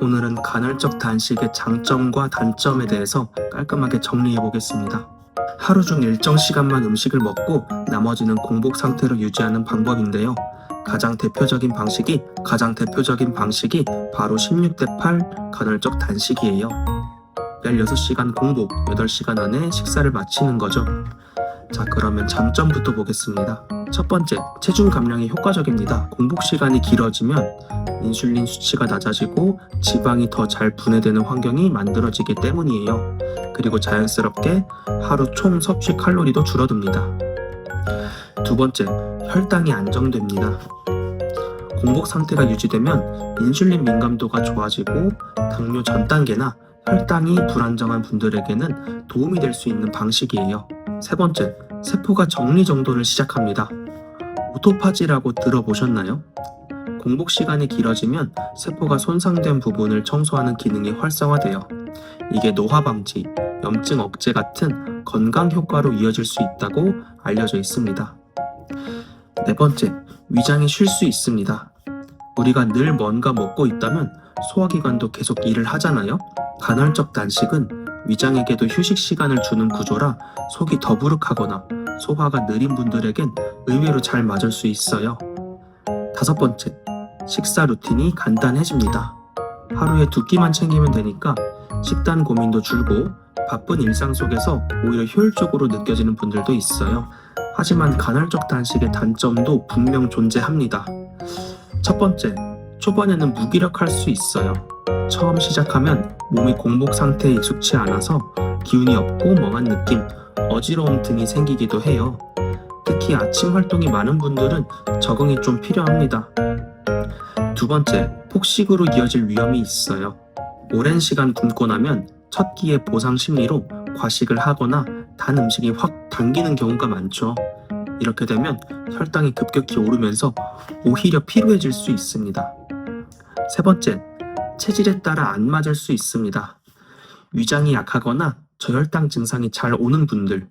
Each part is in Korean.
오늘은 간헐적 단식의 장점과 단점에 대해서 깔끔하게 정리해 보겠습니다. 하루 중 일정 시간만 음식을 먹고 나머지는 공복 상태로 유지하는 방법인데요. 가장 대표적인 방식이 가장 대표적인 방식이 바로 16대 8 간헐적 단식이에요. 16시간 공복, 8시간 안에 식사를 마치는 거죠. 자, 그러면 장점부터 보겠습니다. 첫 번째, 체중 감량이 효과적입니다. 공복 시간이 길어지면 인슐린 수치가 낮아지고 지방이 더 잘 분해되는 환경이 만들어지기 때문이에요. 그리고 자연스럽게 하루 총 섭취 칼로리도 줄어듭니다. 두 번째, 혈당이 안정됩니다. 공복 상태가 유지되면 인슐린 민감도가 좋아지고 당뇨 전 단계나 혈당이 불안정한 분들에게는 도움이 될 수 있는 방식이에요. 세 번째, 세포가 정리정돈을 시작합니다. 오토파지라고 들어보셨나요? 공복 시간이 길어지면 세포가 손상된 부분을 청소하는 기능이 활성화돼요. 이게 노화 방지, 염증 억제 같은 건강 효과로 이어질 수 있다고 알려져 있습니다. 네 번째, 위장이 쉴 수 있습니다. 우리가 늘 뭔가 먹고 있다면 소화기관도 계속 일을 하잖아요. 간헐적 단식은 위장에게도 휴식 시간을 주는 구조라 속이 더부룩하거나 소화가 느린 분들에겐 의외로 잘 맞을 수 있어요. 다섯 번째, 식사 루틴이 간단해집니다. 하루에 두 끼만 챙기면 되니까 식단 고민도 줄고 바쁜 일상 속에서 오히려 효율적으로 느껴지는 분들도 있어요. 하지만 간헐적 단식의 단점도 분명 존재합니다. 첫 번째, 초반에는 무기력할 수 있어요. 처음 시작하면 몸이 공복 상태에 익숙치 않아서 기운이 없고 멍한 느낌, 어지러움 등이 생기기도 해요. 특히 아침 활동이 많은 분들은 적응이 좀 필요합니다. 두 번째, 폭식으로 이어질 위험이 있어요. 오랜 시간 굶고 나면 첫 끼의 보상 심리로 과식을 하거나 단 음식이 확 당기는 경우가 많죠. 이렇게 되면 혈당이 급격히 오르면서 오히려 피로해질 수 있습니다. 세 번째, 체질에 따라 안 맞을 수 있습니다. 위장이 약하거나 저혈당 증상이 잘 오는 분들,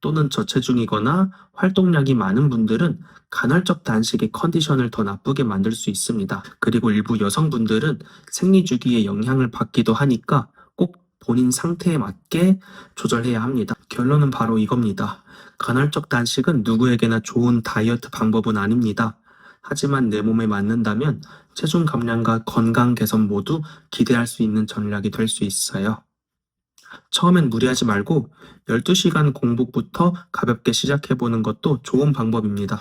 또는 저체중이거나 활동량이 많은 분들은 간헐적 단식의 컨디션을 더 나쁘게 만들 수 있습니다. 그리고 일부 여성분들은 생리 주기에 영향을 받기도 하니까 꼭 본인 상태에 맞게 조절해야 합니다. 결론은 바로 이겁니다. 간헐적 단식은 누구에게나 좋은 다이어트 방법은 아닙니다. 하지만 내 몸에 맞는다면 체중 감량과 건강 개선 모두 기대할 수 있는 전략이 될 수 있어요. 처음엔 무리하지 말고 12시간 공복부터 가볍게 시작해보는 것도 좋은 방법입니다.